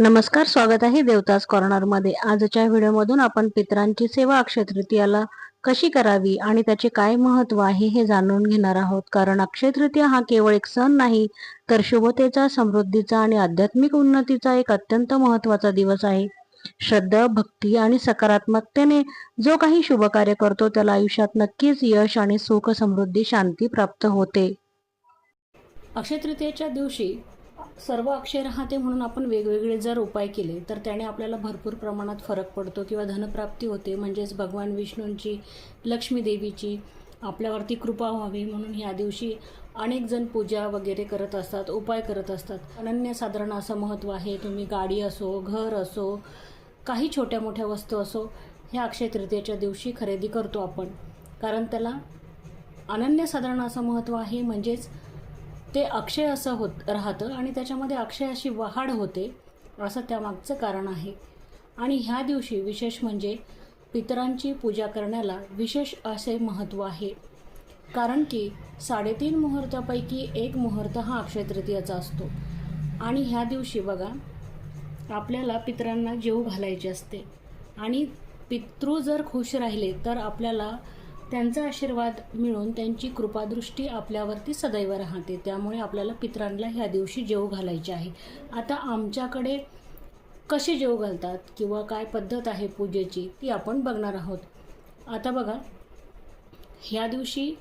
नमस्कार स्वागत आहे देवतास कॉर्नरमध्ये. आजच्या व्हिडिओमधून आपण पितरांची सेवा अक्षय तृतीयाला कशी करावी आणि त्याचे काय महत्त्व आहे हे जाणून घेणार आहोत. कारण अक्षय तृतीया हा केवळ एक सण नाही तर शुभतेचा समृद्धीचा आणि आध्यात्मिक उन्नतीचा एक अत्यंत महत्त्वाचा दिवस आहे. श्रद्धा भक्ती आणि सकारात्मकतेने जो काही शुभ कार्य करतो त्याला आयुष्यात नक्कीच यश आणि सुख समृद्धी शांती प्राप्त होते. अक्षय तृतीयेच्या दिवशी सर्व अक्षय राहते म्हणून आपण वेगवेगळे जर उपाय केले तर त्याने आपल्याला भरपूर प्रमाणात फरक पडतो. किंवा धनप्राप्ती होते म्हणजेच भगवान विष्णूंची लक्ष्मी देवीची आपल्यावरती कृपा व्हावी म्हणून ह्या दिवशी अनेक जण पूजा वगैरे करत असतात उपाय करत असतात. अनन्यसाधारण असं महत्त्व आहे तुम्ही गाडी असो घर असो काही छोट्या मोठ्या वस्तू असो ह्या अक्षय तृतीयेच्या दिवशी खरेदी करतो आपण. कारण त्याला अनन्यसाधारण असं महत्त्व आहे म्हणजेच ते अक्षय असं होत राहतं आणि त्याच्यामध्ये अक्षय अशी वाढ होते असं त्यामागचं कारण आहे. आणि ह्या दिवशी विशेष म्हणजे पितरांची पूजा करण्याला विशेष असे महत्त्व आहे. कारण की साडेतीन मुहूर्तापैकी एक मुहूर्त हा अक्षय तृतीयाचा असतो. आणि ह्या दिवशी बघा आपल्याला पितरांना जेव घालायचे असते. आणि पितृ जर खुश राहिले तर आपल्याला त्यांचा आशीर्वाद मिळून त्यांची कृपादृष्टी आपल्यावरती सदैव राहते. त्यामुळे आपल्याला पित्रांना ह्या दिवशी जेव घालायचे आहे. आता आमच्याकडे कसे जेव घालतात किंवा काय पद्धत आहे पूजेची ती आपण बघणार आहोत. आता बघा ह्या दिवशी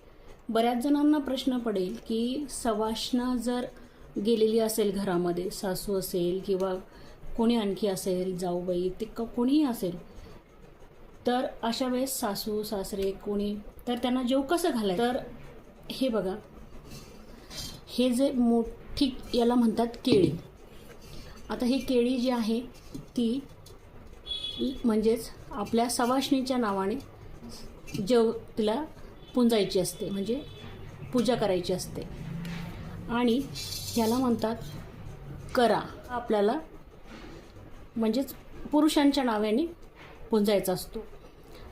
बऱ्याच जणांना प्रश्न पडेल की सवाष्ण जर गेलेली असेल घरामध्ये सासू असेल किंवा कोणी आणखी असेल जाऊबाई ते क कोणीही असेल तर अशा वेळेस सासू सासरे कोणी तर त्यांना जेव कसं घालाय तर हे बघा. हे जे मोठी याला म्हणतात केळी. आता ही केळी जी आहे ती म्हणजेच आपल्या सवाष्णीच्या नावाने जेव तिला पुंजायची असते. म्हणजे पूजा करायची असते. आणि ह्याला म्हणतात करा. आपल्याला म्हणजेच पुरुषांच्या नावाने पुंजायचा असतो.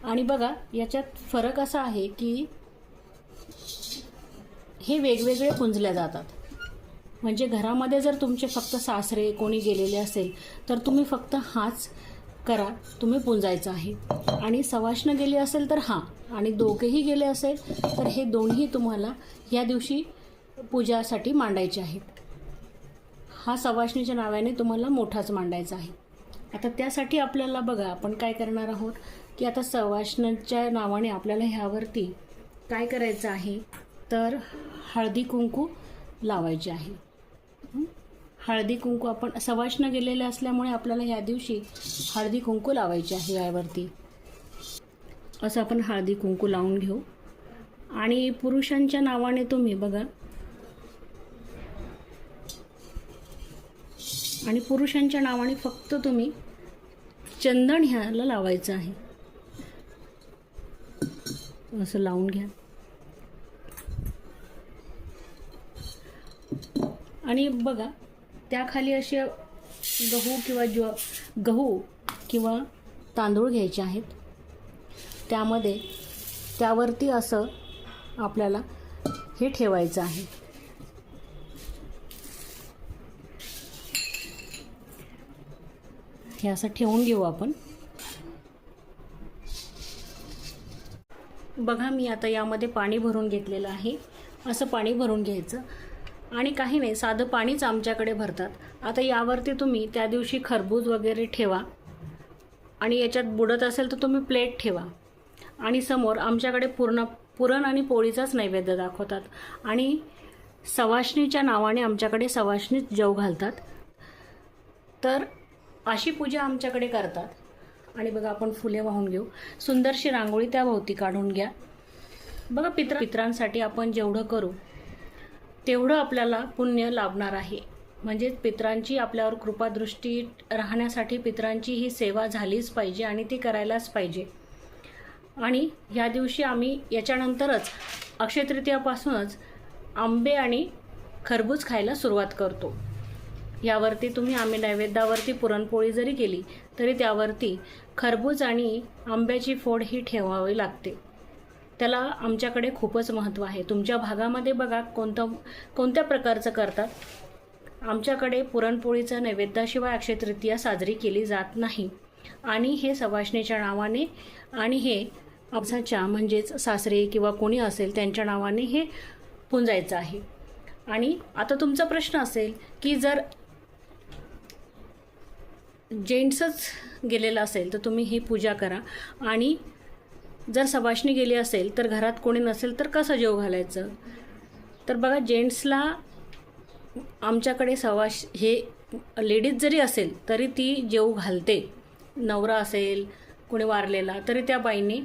आणि बघा याच्यात फरक असा आहे की हे वेगवेगळे पुंजल्या जातात. म्हणजे घरामध्ये जर तुमचे फक्त सासरे कोणी गेलेले असेल तर तुम्ही फक्त हाच करा तुम्ही पुंजायचं आहे. आणि सवाष्ण गेले असेल तर हां आणि दोघेही गेले असेल तर हे दोन्ही तुम्हाला या दिवशी पूजासाठी मांडायचे आहेत. हा सवाष्णीच्या नावाने तुम्हाला मोठाच मांडायचा आहे. आता त्यासाठी आपल्याला बघा आपण काय करणार आहोत की आता सवाष्णाच्या नावाने आपल्याला ह्यावरती काय करायचं आहे? तर हळदी कुंकू लावायचे आहे. हळदी कुंकू आपण सवाष्ण गेलेले असल्यामुळे आपल्याला ह्या दिवशी हळदी कुंकू लावायचे आहे यावरती. असं आपण हळदी कुंकू लावून घेऊ. आणि पुरुषांच्या नावाने तुम्ही बघा आणि पुरुषांच्या नावाने फक्त तुम्ही चंदन ह्याला लावायचं आहे. असं लावून घ्या. आणि बघा त्याखाली असे गहू किंवा ज्व गहू किंवा तांदूळ घ्यायचे आहेत. त्यामध्ये त्यावरती असं आपल्याला हे ठेवायचं आहे. हे असं ठेवून घेऊ आपण. बघा मी आता यामध्ये पाणी भरून घेतलेलं आहे. असं पाणी भरून घ्यायचं. आणि काही नाही साधं पाणीच आमच्याकडे भरतात. आता यावरती तुम्ही त्या दिवशी खरबूज वगैरे ठेवा. आणि याच्यात बुडत असेल तर तुम्ही प्लेट ठेवा. आणि समोर आमच्याकडे पूर्ण पुरण आणि पोळीचाच नैवेद्य दाखवतात. आणि सवाष्णीच्या नावाने आमच्याकडे सवाष्णीच जेव घालतात. तर अशी पूजा आमच्याकडे करतात. आणि बघा आपण फुले वाहून घेऊ. सुंदरशी रांगोळी त्या भोवती काढून घ्या. बघा पित्र पित्रांसाठी आपण जेवढं करू तेवढं आपल्याला पुण्य लाभणार आहे. म्हणजे पित्रांची आपल्यावर कृपादृष्टी राहण्यासाठी पित्रांची ही सेवा झालीच पाहिजे आणि ती करायलाच पाहिजे. आणि ह्या दिवशी आम्ही याच्यानंतरच अक्षयतृतीयापासूनच आंबे आणि खरबूज खायला सुरुवात करतो. यावरती तुम्ही आम्ही नैवेद्यावरती पुरणपोळी जरी केली तरी त्यावरती खरबूज आणि आंब्याची फोड ही ठेवावी लागते. त्याला आमच्याकडे खूपच महत्त्व आहे. तुमच्या भागामध्ये बघा कोणतं कोणत्या प्रकारचं करतात. आमच्याकडे पुरणपोळीचा नैवेद्याशिवाय अक्षय तृतीया साजरी केली जात नाही. आणि हे सवाशणीच्या नावाने आणि हे अपसाच्या म्हणजेच सासरे किंवा कोणी असेल त्यांच्या नावाने हे पुंजायचं आहे. आणि आता तुमचा प्रश्न असेल की जर जेंट्सच गेलेलं असेल तर तुम्ही ही पूजा करा. आणि जर सवाष्णी गेली असेल तर घरात कोणी नसेल तर कसं जेव घालायचं? तर बघा जेंट्सला आमच्याकडे सवाश हे लेडीज जरी असेल तरी ती जेव घालते. नवरा असेल कोणी वारलेला तरी त्या बाईंनी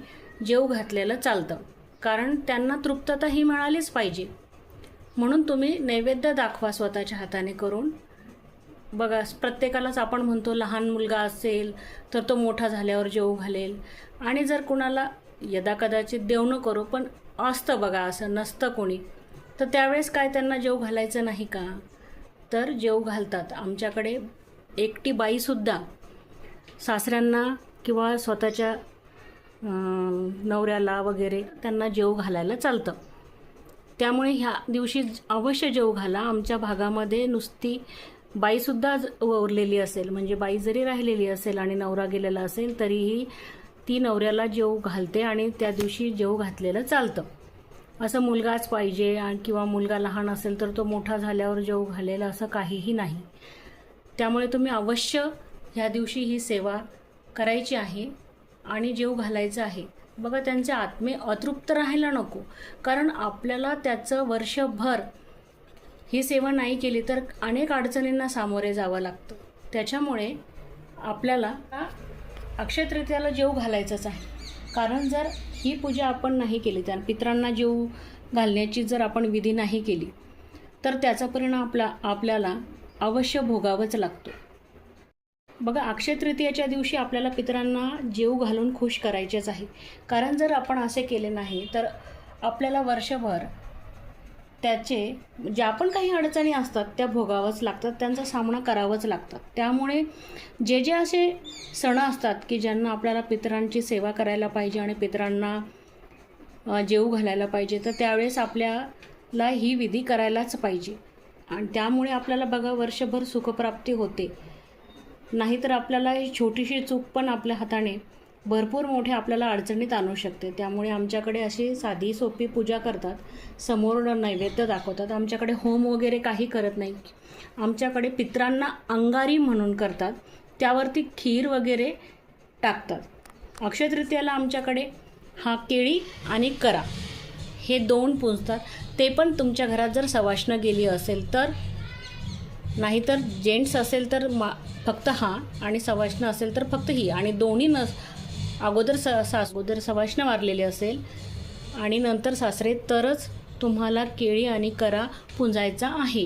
जेव घातलेलं चालतं. कारण त्यांना तृप्तता ही मिळालीच पाहिजे. म्हणून तुम्ही नैवेद्य दाखवा स्वतःच्या हाताने करून. बघा प्रत्येकालाच आपण म्हणतो लहान मुलगा असेल तर तो मोठा झाल्यावर जेव घालेल. आणि जर कुणाला यदा कदाचित देव न करो पण असतं बघा असं नसतं कोणी तर त्यावेळेस काय त्यांना जेव घालायचं नाही का? तर जेव घालतात. आमच्याकडे एकटी बाईसुद्धा सासऱ्यांना किंवा स्वतःच्या नवऱ्याला वगैरे त्यांना जेव घालायला चालतं. त्यामुळे ह्या दिवशी अवश्य जेव घाला. आमच्या भागामध्ये नुसती बाईसुद्धा उरलेली असेल. म्हणजे बाई जरी राहिलेली असेल आणि नवरा गेलेला असेल तरीही ती नवऱ्याला जेव घालते आणि त्या दिवशी जेव घातलेलं चालतं. असं मुलगाच पाहिजे आणि किंवा मुलगा लहान असेल तर तो मोठा झाल्यावर जेव घालेल असं काहीही नाही. त्यामुळे तुम्ही अवश्य ह्या दिवशी ही सेवा करायची आहे आणि जेव घालायचं आहे. बघा त्यांचे आत्मे अतृप्त राहायला नको. कारण आपल्याला त्याचं वर्षभर ही सेवा नाही केली तर अनेक अडचणींना सामोरे जावं लागतं. त्याच्यामुळे आपल्याला अक्षय तृतीयाला जेव घालायचंच आहे. कारण जर ही पूजा आपण नाही केली त्या पित्रांना जेव घालण्याची जर आपण विधी नाही केली तर त्याचा परिणाम आपला आपल्याला अवश्य भोगावंच लागतो. बघा अक्षय तृतीयाच्या दिवशी आपल्याला पितरांना जेव घालून खुश करायचेच आहे. कारण जर आपण असे केले नाही तर आपल्याला वर्षभर त्याचे ज्या पण काही अडचणी असतात त्या भोगावंच लागतात त्यांचा सामना करावाच लागतात. त्यामुळे जे जे असे सण असतात की ज्यांना आपल्याला पितरांची सेवा करायला पाहिजे आणि पितरांना जेऊ जेवू घालायला पाहिजे तर त्यावेळेस आपल्याला ही विधी करायलाच पाहिजे. आणि त्यामुळे आपल्याला बघा वर्षभर सुखप्राप्ती होते. नाहीतर आपल्याला ही छोटीशी चूक पण आपल्या हाताने भरपूर मोठे आपल्याला अडचणीत आणू शकते. त्यामुळे आमच्याकडे अशी साधी सोपी पूजा करतात. समोर नैवेद्य दाखवतात. आमच्याकडे होम वगैरे काही करत नाही. आमच्याकडे पित्रांना अंगारी म्हणून करतात. त्यावरती खीर वगैरे टाकतात. अक्षय तृतीयाला आमच्याकडे हा केळी आणि करा हे दोन पुजतात ते पण तुमच्या घरात जर सवाष्ण गेली असेल तर नाहीतर जेंट्स असेल तर मा फक्त हा आणि सवाष्ण असेल तर फक्त ही आणि दोन्ही नस अगोदर स सास अगोदर सवाष्ण वारलेले असेल आणि नंतर सासरे तरच तुम्हाला केळी आणि करा पुंजायचा आहे.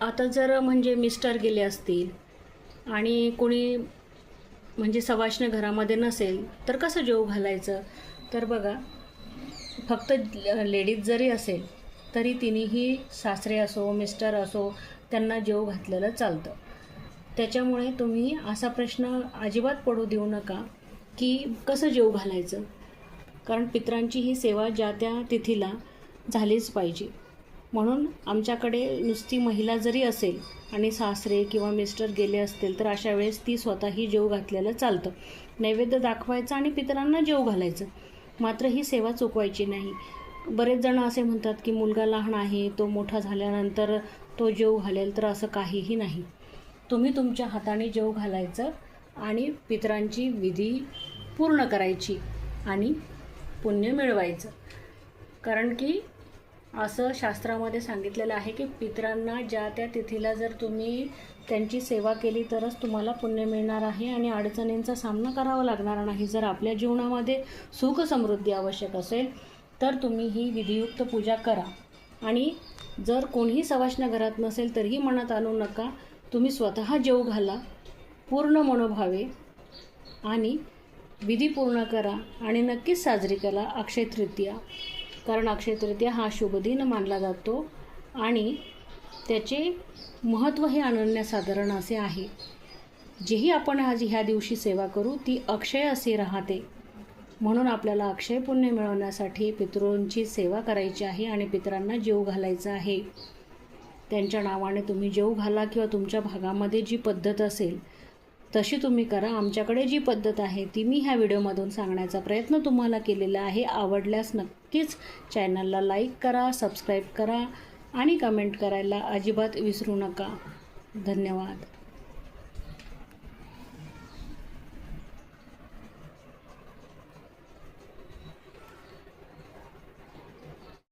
आता जर म्हणजे मिस्टर गेले असतील आणि कोणी म्हणजे सवाष्ण घरामध्ये नसेल तर कसं जेव घालायचं? तर बघा फक्त लेडीज जरी असेल तरी तिनेही सासरे असो मिस्टर असो त्यांना जेव घातलेलं चालतं. त्याच्यामुळे तुम्ही असा प्रश्न अजिबात पडू देऊ नका की कसं जेव घालायचं? कारण पित्रांची ही सेवा ज्या त्या तिथीला झालीच पाहिजे. म्हणून आमच्याकडे नुसती महिला जरी असेल आणि सासरे किंवा मिस्टर गेले असतील तर अशा वेळेस ती स्वतःही जेव घातलेलं चालतं. नैवेद्य दाखवायचं आणि पितरांना जेव घालायचं. मात्र ही सेवा चुकवायची नाही. बरेच जण असे म्हणतात की मुलगा लहान आहे तो मोठा झाल्यानंतर तो जेव घालेल तर असं काहीही नाही. तुम्ही तुमच्या हाताने जेव घालायचं आणि पितरांची विधी पूर्ण करायची आणि पुण्य मिळवायचं. कारण की असं शास्त्रामध्ये सांगितलेलं आहे की पितरांना ज्या त्या तिथीला जर तुम्ही त्यांची सेवा केली तरच तुम्हाला पुण्य मिळणार आहे आणि अडचणींचा सामना करावा लागणार नाही. जर आपल्या जीवनामध्ये सुख समृद्धी आवश्यक असेल तर तुम्ही ही विधियुक्त पूजा करा. आणि जर कोणीही सवाष्ण घरात नसेल तरीही मनात आणू नका. तुम्ही स्वतः जेव घाला पूर्ण मनोभावे आणि विधी पूर्ण करा आणि नक्कीच साजरी करा अक्षय तृतीया. कारण अक्षय तृतीया हा शुभ दिन मानला जातो आणि त्याचे महत्त्व हे अनन्यसाधारण असे आहे. जेही आपण आज ह्या दिवशी सेवा करू ती अक्षय असे राहते. म्हणून आपल्याला अक्षय पुण्य मिळवण्यासाठी पितृंची सेवा करायची आहे आणि पितरांना जीव घालायचा आहे. त्यांच्या नावाने तुम्ही जेव घाला किंवा तुमच्या भागामध्ये जी पद्धत असेल तशी तुम्ही करा. आमच्याकडे जी पद्धत आहे ती मी ह्या व्हिडिओमधून सांगण्याचा प्रयत्न तुम्हाला केलेला आहे. आवडल्यास नक्कीच चॅनलला लाईक करा सबस्क्राईब करा आणि कमेंट करायला अजिबात विसरू नका. धन्यवाद.